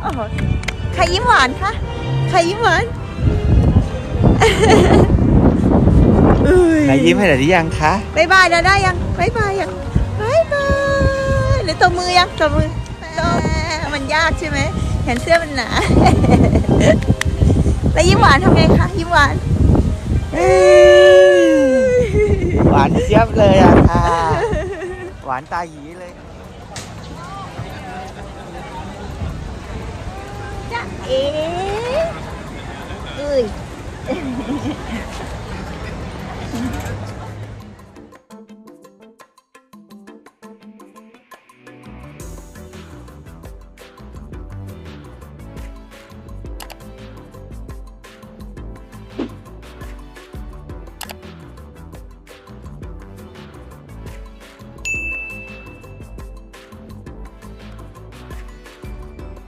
โอ้โหใครยิ้มหวานคะใครยิ้มหวานอุ้ยนายยิ้มให้หน่อยหรือยังคะบายบายนะได้ยังบายบายยังบายบายหรือตัวมือยังตัวมือตัวมันยากใช่ไหมเห็นเสื้อมันหนาแล้วยิ้มหวานทำไงคะยิ้มหวานหวานเจี๊ยบเลยอะค่ะ หวานตาหยีเลย เอ๋เอ้ย